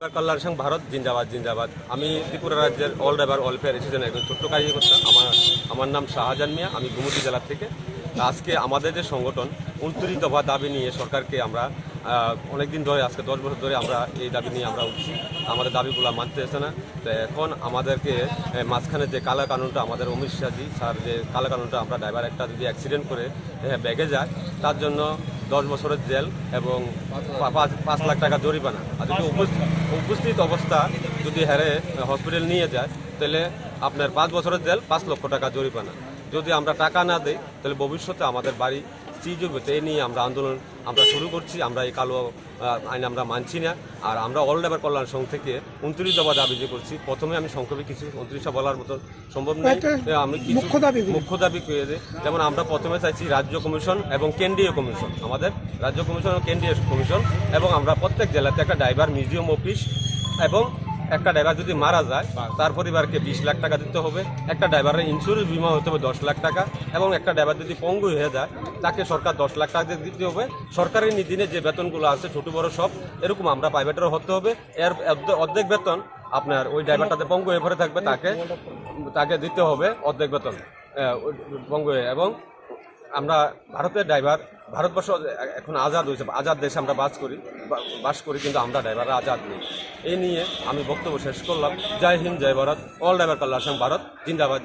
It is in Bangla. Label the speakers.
Speaker 1: কল্যাণ সংঘ ভারত, জিন্দাবাদ জিন্দাবাদ। আমি ত্রিপুরা রাজ্যের অল ড্রাইভার ওয়েলফেয়ার এসেছেন একজন ছোট্ট কার্যকর্তা আমার আমার নাম শাহজাহান মিয়া। আমি গুমতি জেলার থেকে। আজকে আমাদের যে সংগঠন, উনত্রিশ দফা দাবি নিয়ে সরকারকে আমরা অনেক দিন ধরে, আজকে দশ বছর ধরে আমরা এই দাবি নিয়ে আমরা উঠছি। আমাদের দাবিগুলো মানতে এসে না। তো এখন আমাদেরকে মাঝখানে যে কালা কানুনটা আমাদের অমিত শাহজি স্যার যে কালা কানুনটা আমরা ড্রাইভার একটা যদি অ্যাক্সিডেন্ট করে ব্যাগে যায়, তার জন্য দশ বছরের জেল এবং পাঁচ লাখ টাকা জরিমানা। আর যদি উপস্থিত উপস্থিত অবস্থা যদি হ্যারে হসপিটাল নিয়ে যায়, তাহলে আপনার পাঁচ বছরের জেল, পাঁচ লক্ষ টাকা জরিমানা। যদি আমরা টাকা না দিই তাহলে ভবিষ্যতে আমাদের বাড়ি সিজ হবে তো এই নিয়ে আমরা আন্দোলন আমরা শুরু করছি আমরা এই কালো আইন আমরা মানছি না। আর আমরা অল ড্রাইভার কল্যাণ সংঘ থেকে উনত্রিশ দফা দাবি যে করছি প্রথমে আমি সংক্ষেপে কিছু উনত্রিশটা বলার মতো সম্ভব তো আমি কিছু
Speaker 2: মুখ্য
Speaker 1: দাবি করে দিই যেমন আমরা প্রথমে চাইছি রাজ্য কমিশন এবং কেন্দ্রীয় কমিশন আমাদের রাজ্য কমিশন ও কেন্দ্রীয় কমিশন এবং আমরা প্রত্যেক জেলাতে একটা ড্রাইভার মিউজিয়াম অফিস এবং একটা ড্রাইভার যদি মারা যায়, তার পরিবারকে বিশ লাখ টাকা দিতে হবে, একটা ড্রাইভারের ইন্স্যুরেন্স বিমা হতে হবে দশ লাখ টাকা, এবং একটা ড্রাইভার যদি পঙ্গু হয়ে যায়, তাকে সরকার দশ লাখ টাকা দিতে হবে। সরকারের নীতিনে যে বেতনগুলো আছে, ছোট বড় সব, এরকম আমরা প্রাইভেটেরও হতে হবে। এর অর্ধে- অর্ধেক বেতন আপনার ওই ড্রাইভারটাতে পঙ্গু হয়ে পড়ে থাকবে, তাকে তাকে দিতে হবে অর্ধেক বেতন পঙ্গু হয়ে। এবং আমরা ভারতের ড্রাইভার ভারতবর্ষ এখন আজাদ হয়েছে, আজাদ দেশে আমরা বাস করি বাস করি, কিন্তু আমরা ড্রাইভাররা আজাদ নেই। এই নিয়ে আমি বক্তব্য শেষ করলাম। জয় হিন্দ, জয় ভারত। অল ড্রাইভার কল্যাণ ভারত জিন্দাবাদ জিন্দাবাদ